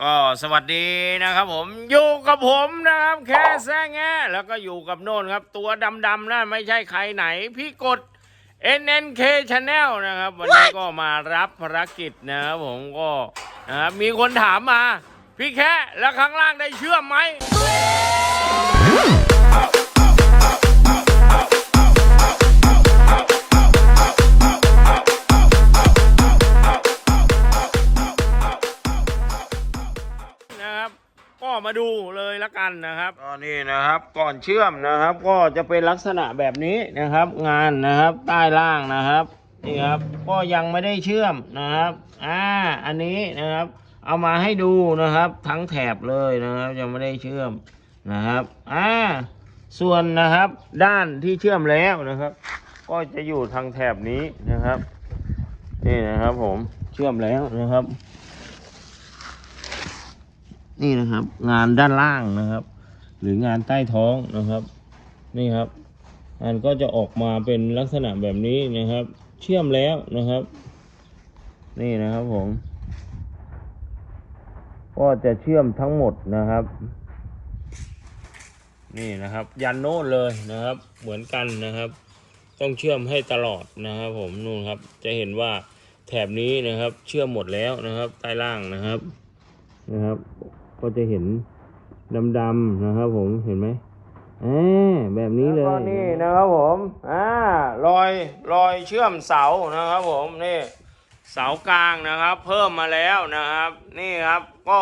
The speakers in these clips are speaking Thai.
ก็สวัสดีนะครับผมอยู่กับผมนะครับ แค่แซงแงแล้วก็อยู่กับโน่นครับ ตัวดำๆนั่นไม่ใช่ใครไหน พี่กด NNK Channel นะครับ วันนี้ก็มารับภารกิจนะครับผมก็นะครับมีคนถามมา พี่แค่แล้วข้างล่างได้เชื่อมไหม ดูเลยละกันนะครับก็นี่นะครับก่อนเชื่อมนะครับ ก็จะเป็นลักษณะแบบนี้นะครับ งานนะครับใต้ล่างนะครับนี่ครับก็ยังไม่ได้เชื่อมนะครับอ่าอันนี้นะครับ เอามาให้ดูนะครับ ทั้งแถบเลยนะครับ ยังไม่ได้เชื่อมนะครับอ่าส่วนนะครับด้านที่เชื่อมแล้วนะครับ ก็จะอยู่ทางแถบนี้นะครับ นี่นะครับผมเชื่อมแล้วนะครับ นี่นะครับ งานด้านล่างนะครับ หรืองานใต้ท้องนะครับ นี่ครับงานก็จะออกมาเป็นลักษณะแบบนี้นะครับ เชื่อมแล้วนะครับ นี่นะครับผม ก็จะเชื่อมทั้งหมดนะครับ นี่นะครับ ยันโน้นเลยนะครับ เหมือนกันนะครับ ต้องเชื่อมให้ตลอดนะครับ ผมนู่นครับ จะเห็นว่าแถบนี้นะครับ เชื่อมหมดแล้วนะครับ ใต้ล่างนะครับนะครับ ก็จะเห็นดำๆนะครับ ผมเห็นไหมอ่าแบบนี้เลยก็นี่นะครับผมอ่ารอยรอยเชื่อมเสานะครับ ผมนี่เสากลางนะครับ เพิ่มมาแล้วนะครับ นี่ครับก็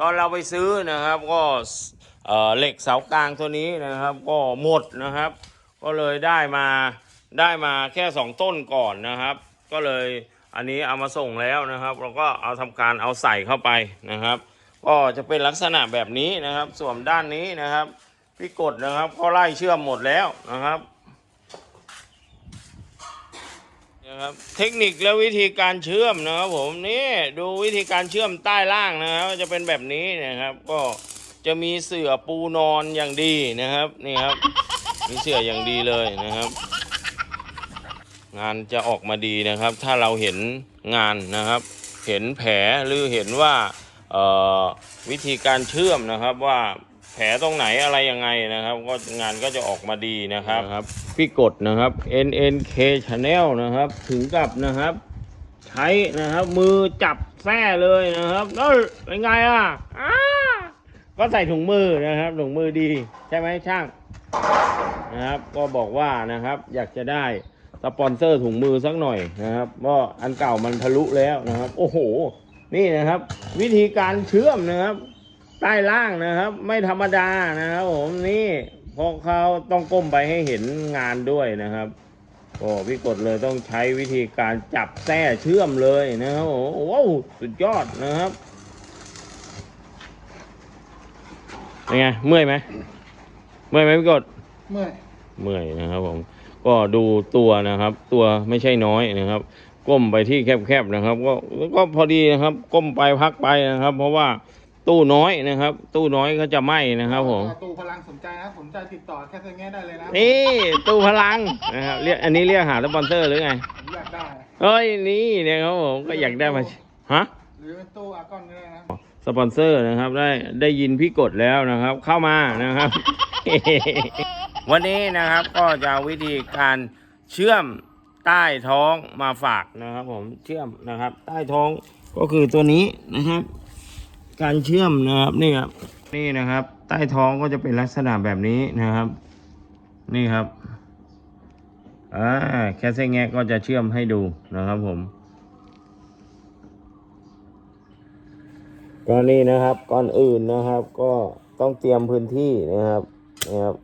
ตอนเราไปซื้อนะครับ ก็เอ่อเหล็กเสากลางตัวนี้นะครับ ก็หมดนะครับ ก็เลยได้มาได้มาแค่สองต้นก่อนนะครับ ก็เลยอันนี้เอามาส่งแล้วนะครับ เราก็เอาทำการเอาใส่เข้าไปนะครับ ก็จะเป็นลักษณะแบบนี้นะครับ ส่วนด้านนี้นะครับพี่กดนะครับก็ไล่เชื่อมหมดแล้วนะครับนะครับ เทคนิคและวิธีการเชื่อมนะครับ ผมนี่ดูวิธีการเชื่อมใต้ล่างนะครับ จะเป็นแบบนี้นะครับ ก็จะมีเสื่อปูนอนอย่างดีนะครับนี่ครับ มีเสื่ออย่างดีเลยนะครับ งานจะออกมาดีนะครับ ถ้าเราเห็นงานนะครับ เห็นแผลหรือเห็นว่า วิธีการเชื่อมนะครับว่าแผลตรงไหนอะไรยังไงนะครับก็งานก็จะออกมาดีนะครับครับพี่กดนะครับ NNK Channel นะครับ ถึงกับนะครับ ใช้นะครับมือจับแส้เลยนะครับแล้วเป็นไงอะอ้าก็ใส่ถุงมือนะครับถุงมือดี ใช่ไหมช่างนะครับ ก็บอกว่านะครับ อยากจะได้สปอนเซอร์ถุงมือสักหน่อยนะครับเพราะอันเก่ามันทะลุแล้วนะครับ โอ้โห นี่นะครับ วิธีการเชื่อมนะครับ ใต้ล่างนะครับ ไม่ธรรมดานะครับผมนี่เพราะเขาต้องก้มไปให้เห็นงานด้วยนะครับโอ้พี่กดเลยต้องใช้วิธีการจับแส้เชื่อมเลยนะครับโอ้โหสุดยอดนะครับเป็นไงเมื่อยไหมเมื่อยไหมพี่กดเมื่อยเมื่อยนะครับผมก็ดูตัวนะครับ ตัวไม่ใช่น้อยนะครับ ก้มไปที่แคบๆนะครับ ก็ก็พอดีนะครับ ก้มไปพักไปนะครับ เพราะว่าตู้น้อยนะครับ ตู้น้อยก็จะไหม้นะครับผมตูพลังสนใจนะสนใจติดต่อแค่เซงแง่ได้เลยนะนี่ตู้พลังนะครับเรียกอันนี้เรียกหาสปอนเซอร์หรือไงผมอยากได้เฮ้ยนี่เนี่ยครับผมก็อยากได้มาฮะหรือเป็นตู้อากอนก็ได้นะสปอนเซอร์นะครับ ได้ได้ยินพี่กดแล้วนะครับ เข้ามานะครับ วันนี้นะครับก็จะเอาวิธีการเชื่อม ใต้ท้องมาฝากนะครับผมเชื่อมนะครับ ใต้ท้องก็คือตัวนี้นะครับ การเชื่อมนะครับนี่ครับนี่นะครับ ใต้ท้องก็จะเป็นลักษณะแบบนี้นะครับ นี่ครับอ่าแคสเซ่แงะก็จะเชื่อมให้ดูนะครับผมก็นี่นะครับก่อนอื่นนะครับ ก็ต้องเตรียมพื้นที่นะครับนะครับ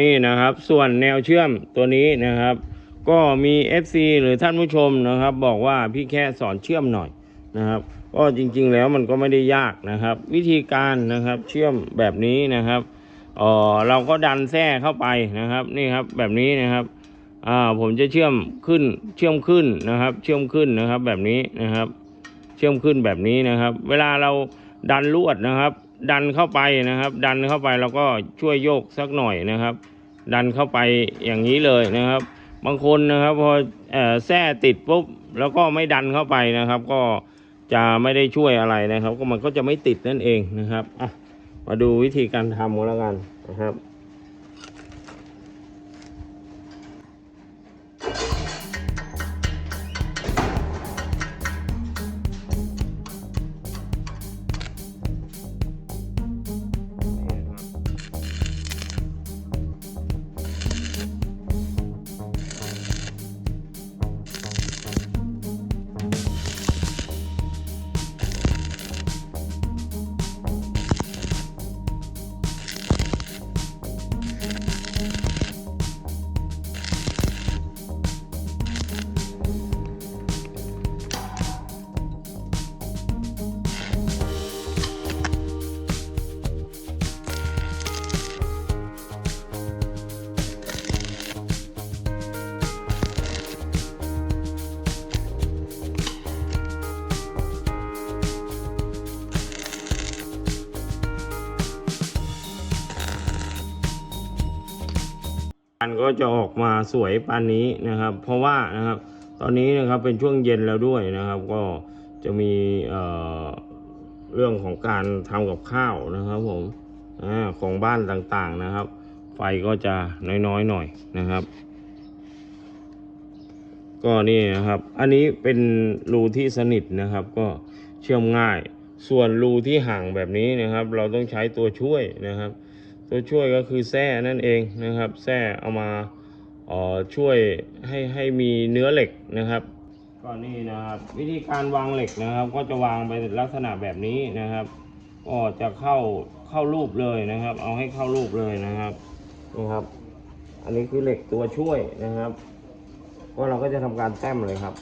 นี่นะครับ ส่วนแนวเชื่อมตัวนี้นะครับ ก็มี FC หรือท่านผู้ชมนะครับ บอกว่าพี่แค่สอนเชื่อมหน่อยนะครับ ก็จริงๆแล้วมันก็ไม่ได้ยากนะครับ วิธีการนะครับเชื่อมแบบนี้นะครับเออเราก็ดันแส้เข้าไปนะครับ นี่ครับแบบนี้นะครับอ่าผมจะเชื่อมขึ้นเชื่อมขึ้นนะครับ เชื่อมขึ้นนะครับแบบนี้นะครับ เชื่อมขึ้นแบบนี้นะครับ เวลาเราดันลวดนะครับ ดันเข้าไปนะครับ ดันเข้าไปเราก็ช่วยโยกสักหน่อยนะครับ ดันเข้าไปอย่างนี้เลยนะครับ บางคนนะครับพอแส้ติดปุ๊บแล้วก็ไม่ดันเข้าไปนะครับ ก็จะไม่ได้ช่วยอะไรนะครับ ก็มันก็จะไม่ติดนั่นเองนะครับอะมาดูวิธีการทำกันแล้วกันนะครับ มันก็จะออกมาสวยปานนี้นะครับ เพราะว่านะครับตอนนี้นะครับเป็นช่วงเย็นแล้วด้วยนะครับ ก็จะมีเอ่อเรื่องของการทำกับข้าวนะครับผมอาของบ้านต่างๆนะครับ ไฟก็จะน้อยๆหน่อยนะครับ ก็นี่นะครับ อันนี้เป็นรูที่สนิทนะครับ ก็เชื่อมง่าย ส่วนรูที่ห่างแบบนี้นะครับ เราต้องใช้ตัวช่วยนะครับ ตัวช่วยก็คือแส้นั่นเองนะครับแส้เอามาออช่วยให้ให้มีเนื้อเหล็กนะครับก็นี่นะครับวิธีการวางเหล็กนะครับ ก็จะวางไปลักษณะแบบนี้นะครับก็จะเข้าเข้ารูปเลยนะครับ เอาให้เข้ารูปเลยนะครับนี่ครับ อันนี้คือเหล็กตัวช่วยนะครับ ก็เราก็จะทำการแต้มเลยครับ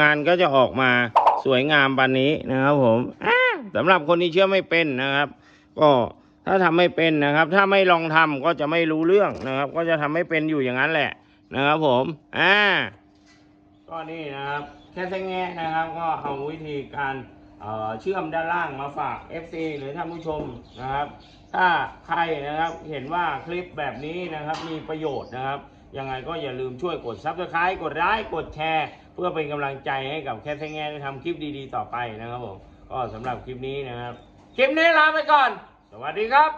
งานก็จะออกมาสวยงามปานนี้นะครับผมสำหรับคนที่เชื่อไม่เป็นนะครับ ก็ถ้าทำไม่เป็นนะครับ ถ้าไม่ลองทำก็จะไม่รู้เรื่องนะครับ ก็จะทำไม่เป็นอยู่อย่างนั้นแหละนะครับผมอ่าก็นี่นะครับ แค่แงะนะครับ ก็เอาวิธีการเอ่อเชื่อมด้านล่างมาฝาก FC หรือท่านผู้ชมนะครับ ถ้าใครนะครับเห็นว่าคลิปแบบนี้นะครับมีประโยชน์นะครับ ยังไงก็อย่าลืมช่วยกด subscribe กดไลค์กดแชร์ เพื่อเป็นกำลังใจให้กับแคทแง่ได้ทำคลิปดีๆต่อไปนะครับผมก็สำหรับคลิปนี้นะครับ คลิปนี้ลาไปก่อน สวัสดีครับ